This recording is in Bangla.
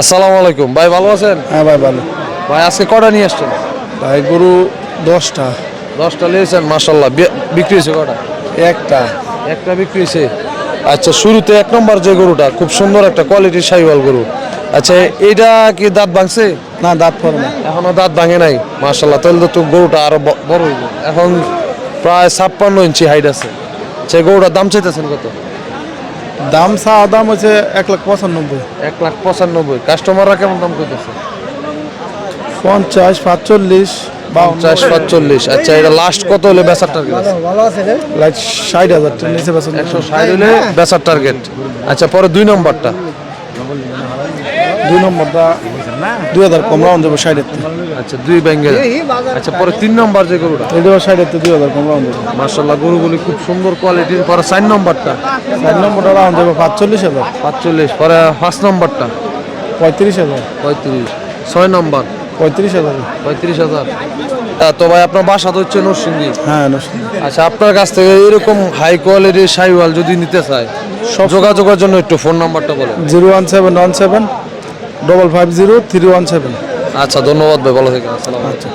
আসসালামু আলাইকুম। ভাই ভালো আছেন? হ্যাঁ ভাই ভালো। ভাই আজকে কটা নিয়ে আসছেন? ভাই গরু দশটা। দশটা নিয়েছেন মাসাল্লাহ বিক্রি হয়েছে কটা? একটা। একটা বিক্রি হয়েছে। আচ্ছা শুরুতে এক নম্বর যে গরুটা খুব সুন্দর একটা কোয়ালিটির সাইওয়াল গরু। আচ্ছা এইটা কি দাঁত ভাঙছে? না দাঁত পড়ে না এখনও দাঁত ভাঙে নাই? মাসাল্লাহ তাহলে তো গরুটা আরও বড় হইব। এখন প্রায় ছাপ্পান্ন ইঞ্চি হাইট আছে। সেই গরুটার দাম চাইতেছেন কত? দাম চা দাম হচ্ছে এক লাখ পঁচানব্বই। এক লাখ পঁচানব্বই। কাস্টমাররা কেমন দাম করতেছে পঞ্চাশ পাঁচচল্লিশ পঞ্চাশ পাঁচচল্লিশ। আচ্ছা এটা লাস্ট কত হলে বেচার টার্গেট লাইক ষাট হাজার নিচে বেচার একশো ষাট হলে বেচার টার্গেট আচ্ছা পরে দুই নম্বরটা। দুই নম্বরটা দুই হাজার কম রাউন্ড দেবো ষাটের আচ্ছা দুই আচ্ছা পরে তিন নম্বর যে গরুটা? দুই হাজার কম রাউন্ড দেবো। মার্শাল্লাহ গরুগুলি খুব সুন্দর কোয়ালিটির পরে চার নম্বরটা? চার নম্বরটা রাউন্ড দেবো পাঁচচল্লিশ হাজার। পাঁচচল্লিশ পরে পাঁচ নম্বরটা? পঁয়ত্রিশ হাজার। পঁয়ত্রিশ ছয় নম্বর? পঁয়ত্রিশ হাজার। পঁয়ত্রিশ হাজার। তো ভাই আপনার বাসা তো হচ্ছে নরসিংদী। হ্যাঁ। আচ্ছা আপনার কাছ থেকে এরকম হাই কোয়ালিটির সাইওয়াল যদি নিতে চায় যোগাযোগের জন্য একটু ফোন নাম্বারটা বলেন। Zero one seven one seven double five zero three one seven আচ্ছা ধন্যবাদ ভাই ভালো থেকে আচ্ছা